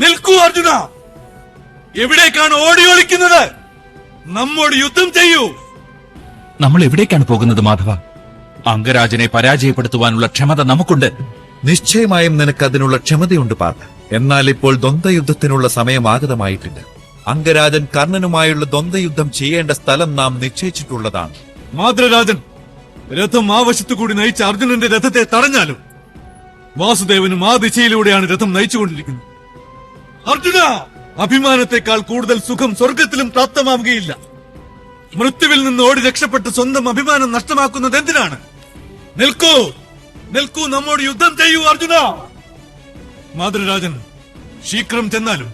നിൽക്കൂ അർജുന. എവിടേക്കാണ് ഓടി ഒളിക്കുന്നത്? നമ്മോട് യുദ്ധം ചെയ്യൂ. നമ്മൾ എവിടേക്കാണ് പോകുന്നത് മാധവ? അംഗരാജനെ പരാജയപ്പെടുത്തുവാനുള്ള ക്ഷമത നമുക്കുണ്ട്. നിശ്ചയമായും നിനക്ക് അതിനുള്ള ക്ഷമതയുണ്ട് പാർത്ഥ എന്നാൽ ഇപ്പോൾ ദ്വന്ദ്വയുദ്ധത്തിനുള്ള സമയം ആഗതമായിട്ടില്ല അംഗരാജൻ കർണനുമായുള്ള ദ്വന്ദ്വയുദ്ധം ചെയ്യേണ്ട സ്ഥലം നാം നിശ്ചയിച്ചിട്ടുള്ളതാണ്. മാതൃരാജൻ രഥം ആ വശത്തു കൂടി നയിച്ച അർജുനന്റെ രഥത്തെ തടഞ്ഞാലും വാസുദേവനും ആ ദിശയിലൂടെയാണ് രഥം നയിച്ചുകൊണ്ടിരിക്കുന്നത്. അർജുന അഭിമാനത്തെക്കാൾ കൂടുതൽ സുഖം സ്വർഗത്തിലും പ്രാപ്തമാവുകയില്ല. മൃത്യുവിൽ നിന്ന് ഓടി രക്ഷപ്പെട്ട് സ്വന്തം അഭിമാനം നഷ്ടമാക്കുന്നത് എന്തിനാണ്? നിൽക്കൂ നിൽക്കൂ നമ്മോട് യുദ്ധം ചെയ്യൂ അർജുന. മാതൃരാജൻ ശീഘ്രം ചെന്നാലും